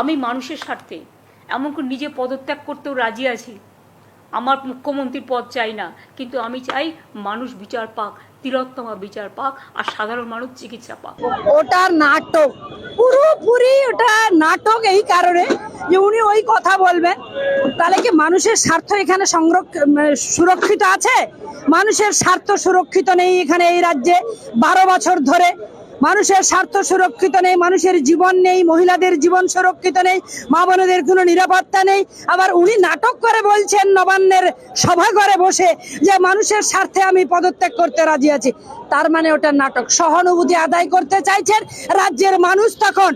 আমি মানুষের স্বার্থে, এমনকি নিজে পদত্যাগ করতেও রাজি আছি। আমার মুখ্যমন্ত্রীর পদ চাই না, কিন্তু আমি চাই মানুষ বিচার পাক, তিলোত্তমা বিচার পাক, আর সাধারণ মানুষ চিকিৎসা পাক। ওটা নাটক। পুরোপুরি ওটা নাটক এই কারণে যে উনি ওই কথা বলবেন। তাহলে কি মানুষের স্বার্থ এখানে সুরক্ষিত আছে? মানুষের স্বার্থ সুরক্ষিত নেই এখানে এই রাজ্যে। বারো বছর ধরে মানুষের স্বার্থ সুরক্ষিত নেই, মানুষের জীবন নেই, মহিলাদের জীবন সুরক্ষিত নেই, মা বোনদের কোনো নিরাপত্তা নেই। আবার উনি নাটক করে বলছেন নবান্নের সভাঘরে বসে যে মানুষের স্বার্থে আমি পদত্যাগ করতে রাজি আছি। তার মানে ওটা নাটক। সহানুভূতি আদায় করতে চাইছেন রাজ্যের মানুষ তখন।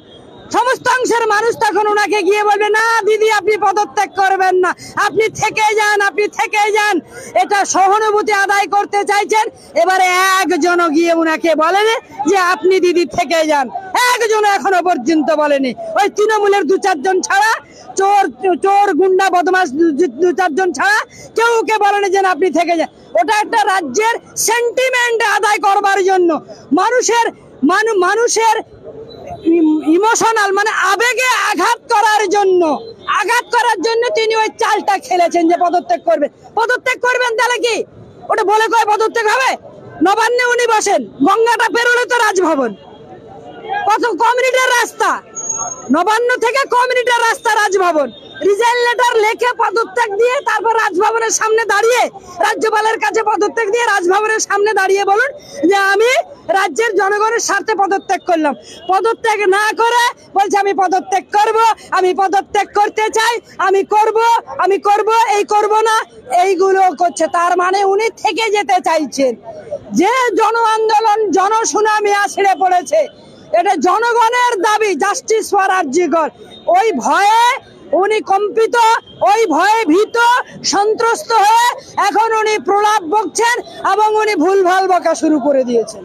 সমস্ত অংশের মানুষ তখন ওনাকে গিয়ে বলবে, না, দিদি, আপনি পদত্যাগ করবেন না। আপনি থেকে যান, আপনি থেকে যান। এটা সহানুভূতি আদায় করতে চাইছেন। এবারে একজনও গিয়ে ওনাকে বলেন যে, আপনি দিদি, থেকে যান। একজন এখনও পর্যন্ত বলেনি। ওই তৃণমূলের দু চারজন ছাড়া, চোর চোর, গুন্ডা বদমাস দু- চারজন ছাড়া কেউ কে বলেনি যে আপনি থেকে যান। ওটা একটা রাজ্যের সেন্টিমেন্ট আদায় করবার জন্য। মানুষের মানুষের ইমোশনাল মানে আবেগে আঘাত করার জন্য। আঘাত করার জন্য তিনি ওই চালটা খেলেছেন যে পদত্যাগ করবে। পদত্যাগ করবেন তাহলে কি? ওটা বলে কয় পদত্যাগ হবে? নবান্নে উনি বসেন, গঙ্গাটা পেরোলে তো রাজভবন। কত কমিউনিটার রাস্তা? নবান্ন থেকে কমিউনিটার রাস্তা রাজভবন। রিজাইন লেটার লেখে পদত্যাগ দিয়ে তারপর রাজভবনের সামনে দাঁড়িয়ে রাজ্যপালের কাছে পদত্যাগ দিয়ে রাজভবনের সামনে দাঁড়িয়ে বলুন যে আমি রাজ্যের জনগণের স্বার্থে পদত্যাগ করলাম। পদত্যাগ না করে বলছে আমি পদত্যাগ করব, আমি পদত্যাগ করতে চাই, আমি করব আমি করব, এই করব না, এইগুলো করছে। তার মানে উনি থেকে যেতে চাইছেন। যে জন আন্দোলন জনসুনামি আছড়ে পড়েছে, এটা জনগণের দাবি জাস্টিস ফর আরজিকর ওই ভয়ে উনি কম্পিত, ওই ভয়ে ভীত, সন্ত্রস্ত হয়ে এখন উনি প্রলাপ বকছেন এবং উনি ভুলভাল বকা শুরু করে দিয়েছেন।